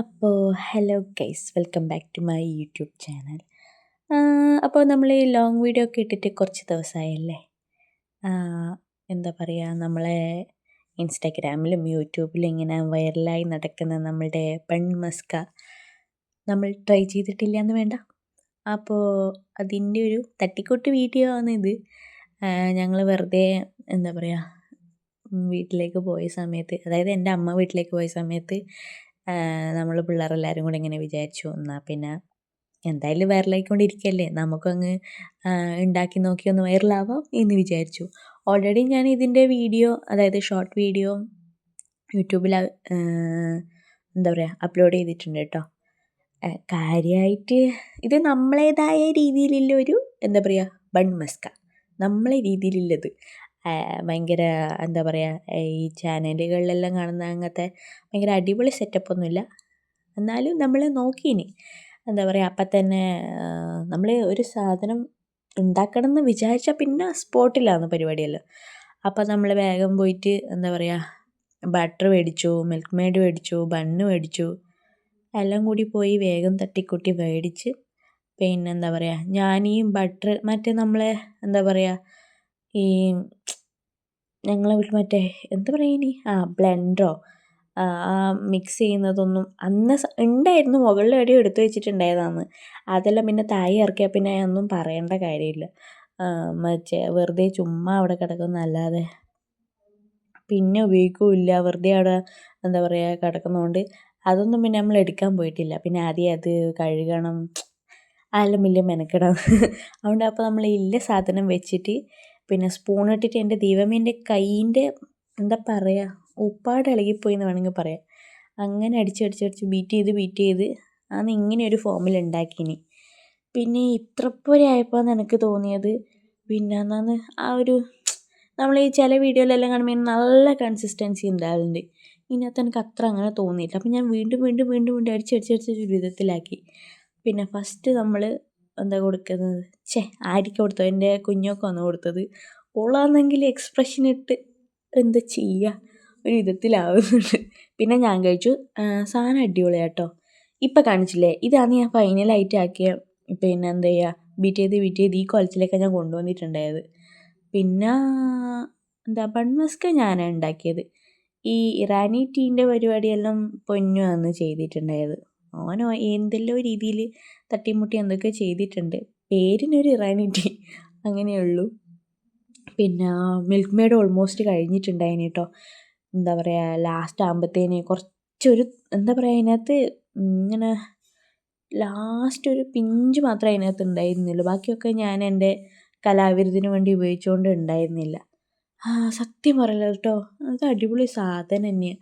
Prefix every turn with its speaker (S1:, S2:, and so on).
S1: അപ്പോൾ hello guys welcome back to my YouTube channel. അപ്പോൾ നമ്മൾ ഈ ലോങ് വീഡിയോ ഒക്കെ ഇട്ടിട്ട് കുറച്ച് ദിവസമായല്ലേ? എന്താ പറയുക നമ്മളെ ഇൻസ്റ്റാഗ്രാമിലും യൂട്യൂബിലും ഇങ്ങനെ വൈറലായി നടക്കുന്ന നമ്മളുടെ പെൺ മസ്ക നമ്മൾ ട്രൈ ചെയ്തിട്ടില്ല എന്ന് വേണ്ട. അപ്പോൾ അതിന്റെ ഒരു തട്ടിക്കൂട്ട് വീഡിയോ ആണ് ഇത്. ഞങ്ങൾ വെറുതെ എന്താ പറയുക വീട്ടിലേക്ക് പോയ സമയത്ത് അതായത് എന്റെ അമ്മ വീട്ടിലേക്ക് പോയ സമയത്ത് നമ്മൾ പിള്ളേരെല്ലാവരും കൂടി ഇങ്ങനെ വിചാരിച്ചു. എന്നാൽ പിന്നെ എന്തായാലും വൈറലായിക്കൊണ്ടിരിക്കുകയല്ലേ നമുക്കങ്ങ് ഉണ്ടാക്കി നോക്കി ഒന്ന് വൈറലാവാം എന്ന് വിചാരിച്ചു. ഓൾറെഡി ഞാൻ ഇതിന്റെ വീഡിയോ അതായത് ഷോർട്ട് വീഡിയോ യൂട്യൂബിൽ എന്താ പറയുക അപ്ലോഡ് ചെയ്തിട്ടുണ്ട് കേട്ടോ കാര്യമായിട്ട് ഇത് നമ്മളേതായ രീതിയിലുള്ള ഒരു എന്താ പറയുക ബൺ മസ്ക നമ്മളെ രീതിയിലുള്ളത്. ഭയങ്കര എന്താ പറയുക ഈ ചാനലുകളിലെല്ലാം കാണുന്ന അങ്ങനത്തെ ഭയങ്കര അടിപൊളി സെറ്റപ്പൊന്നുമില്ല. എന്നാലും നമ്മൾ നോക്കീനി എന്താ പറയുക അപ്പം തന്നെ നമ്മൾ ഒരു സാധനം ഉണ്ടാക്കണം എന്ന് വിചാരിച്ചാൽ പിന്നെ സ്പോട്ടിലാണ് പരിപാടിയെല്ലാം. അപ്പം നമ്മൾ വേഗം പോയിട്ട് എന്താ പറയുക ബട്ടർ മേടിച്ചു മിൽക്ക് മെയ്ഡ് മേടിച്ചു ബണ്ണ് മേടിച്ചു എല്ലാം കൂടി പോയി വേഗം തട്ടിക്കൂട്ടി മേടിച്ച് പിന്നെ എന്താ പറയുക ഞാനീ ബട്ടർ മറ്റേ നമ്മളെ എന്താ പറയുക ഈ ഞങ്ങളെ വീട്ടിൽ മറ്റേ എന്താ പറയുക ഇനി? ആ ബ്ലെൻഡറോ ആ മിക്സ് ചെയ്യുന്നതൊന്നും അന്ന് ഉണ്ടായിരുന്നു. മുകളിൽ എവിടെയോ എടുത്തു വെച്ചിട്ടുണ്ടായതാണ് അതെല്ലാം പിന്നെ താഴെ ഇറക്കിയാൽ പിന്നെ ഒന്നും പറയേണ്ട കാര്യമില്ല. മറ്റേ വെറുതെ ചുമ്മാ അവിടെ കിടക്കുന്നതല്ലാതെ പിന്നെ ഉപയോഗിക്കില്ല. വെറുതെ അവിടെ എന്താ പറയുക കിടക്കുന്നതുകൊണ്ട് അതൊന്നും പിന്നെ നമ്മൾ എടുക്കാൻ പോയിട്ടില്ല. പിന്നെ ആദ്യം അത് കഴുകണം. അതെല്ലാം വലിയ മെനക്കെടാണ് അതുകൊണ്ട് അപ്പോൾ നമ്മൾ ഇല്ല സാധനം വെച്ചിട്ട് പിന്നെ സ്പൂണിട്ടിട്ട് എന്റെ ദൈവമേ എന്റെ കൈയിന്റെ എന്താ പറയുക ഉപ്പാട് ഇളകിപ്പോയി എന്ന് വേണമെങ്കിൽ പറയാം. അങ്ങനെ അടിച്ച് അടിച്ച് അടിച്ച് ബീറ്റ് ചെയ്ത് ബീറ്റ് ചെയ്ത് അന്ന് ഇങ്ങനെ ഒരു ഫോമിൽ ഉണ്ടാക്കിനി. പിന്നെ ഇത്ര പോലെ ആയപ്പോൾ എനിക്ക് തോന്നിയത്? പിന്നെ എന്നാന്ന് ആ ഒരു നമ്മൾ ഈ ചില വീഡിയോയിലെല്ലാം കാണുമ്പോൾ നല്ല കൺസിസ്റ്റൻസി ഉണ്ടാകുന്നുണ്ട് ഇതിനകത്ത് എനിക്ക് അത്ര അങ്ങനെ തോന്നിയില്ല. അപ്പം ഞാൻ വീണ്ടും വീണ്ടും വീണ്ടും വീണ്ടും അടിച്ച് അടിച്ച് അടിച്ച് ഒരു വിധത്തിലാക്കി. പിന്നെ ഫസ്റ്റ് നമ്മൾ എന്താ കൊടുക്കുന്നത്? ഛേ ആര്യക്ക് കൊടുത്തോ എന്റെ കുഞ്ഞൊക്കെ കൊടുത്തത്. ഓളാണെങ്കിൽ എക്സ്പ്രഷൻ ഇട്ട് എന്താ ചെയ്യുക ഒരു വിധത്തിലാവുന്നുണ്ട്. പിന്നെ ഞാൻ കഴിച്ചു. സാധനം അടിപൊളിയാട്ടോ. ഇപ്പം കാണിച്ചില്ലേ? ഇതാണ് ഞാൻ ഫൈനലായിട്ട് ആക്കിയ പിന്നെ എന്താ ചെയ്യുക ബീറ്റ് ചെയ്ത് ബീറ്റ് ചെയ്ത് ഈ കുളത്തിലേക്ക് ഞാൻ കൊണ്ടുവന്നിട്ടുണ്ടായത്. പിന്നെ എന്താ ബൺമസ്ക ഞാനാണ് ഉണ്ടാക്കിയത്. ഈ ഇറാനി ടീന്റെ പരിപാടിയെല്ലാം പൊന്നു അന്ന് ചെയ്തിട്ടുണ്ടായത്. ഓനോ എന്തെല്ലോ രീതിയിൽ തട്ടിമുട്ടി എന്തൊക്കെ ചെയ്തിട്ടുണ്ട്. പേരിനൊരു ഇറാനിറ്റി അങ്ങനെയുള്ളൂ. പിന്നെ മിൽക്ക് മെയ്ഡ് ഓൾമോസ്റ്റ് കഴിഞ്ഞിട്ടുണ്ടായിന് കേട്ടോ എന്താ പറയുക ലാസ്റ്റ് ആകുമ്പോഴത്തേന് കുറച്ചൊരു എന്താ പറയുക അതിനകത്ത് ഇങ്ങനെ ലാസ്റ്റ് ഒരു പിഞ്ച് മാത്രമേ അതിനകത്ത് ഉണ്ടായിരുന്നുള്ളൂ. ബാക്കിയൊക്കെ ഞാൻ എന്റെ കലാവിരുതിന് വേണ്ടി ഉപയോഗിച്ചുകൊണ്ട് ഉണ്ടായിരുന്നില്ല. സത്യം പറയല്ലോ കേട്ടോ അത് അടിപൊളി സാധനം തന്നെയാണ്